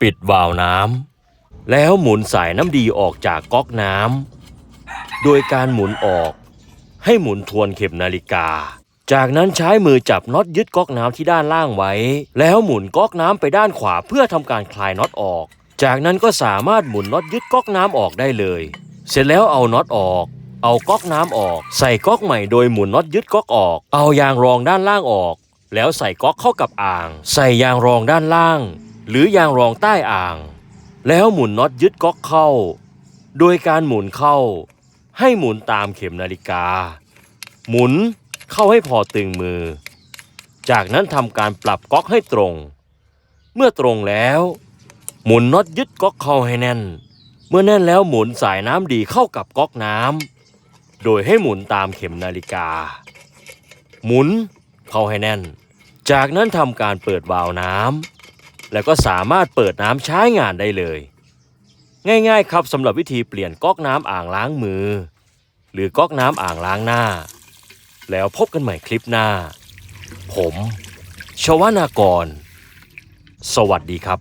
ปิดวาล์วน้ำแล้วหมุนสายน้ำดีออกจากก๊อกน้ำโดยการหมุนออก ให้หมุนทวนเข็มนาฬิกา จากนั้นใช้มือจับน็อตยึดก๊อกน้ำที่ด้านล่างไว้ แล้วหมุนก๊อกน้ำไปด้านขวาเพื่อทำการคลายน็อตออก จากนั้นก็สามารถหมุนน็อตยึดก๊อกน้ำออกได้เลย เสร็จแล้วเอาน็อตออกเอาก๊อกน้ำออก ใส่ก๊อกใหม่โดยหมุนน็อตยึดก๊อกออก เอายางรองด้านล่างออก แล้วใส่ก๊อกเข้ากับอ่าง ใส่ยางรองด้านล่าง หรือยางรองใต้อ่าง แล้วหมุนน็อตยึดก๊อกเข้า โดยการหมุนเข้า ให้หมุนตามเข็มนาฬิกา หมุนเข้าให้พอตึงมือ จากนั้นทำการปรับก๊อกให้ตรง เมื่อตรงแล้ว หมุนน็อตยึดก๊อกเข้าให้แน่น เมื่อแน่นแล้วหมุนสายน้ำดีเข้ากับก๊อกน้ำโดยให้หมุนตามเข็มนาฬิกา หมุนเข้าให้แน่น จากนั้นทำการเปิดวาล์วน้ำ แล้วก็สามารถเปิดน้ำใช้งานได้เลย ง่ายๆครับสำหรับวิธีเปลี่ยนก๊อกน้ำอ่างล้างมือ หรือก๊อกน้ำอ่างล้างหน้า แล้วพบกันใหม่คลิปหน้า ผมชวนากร สวัสดีครับ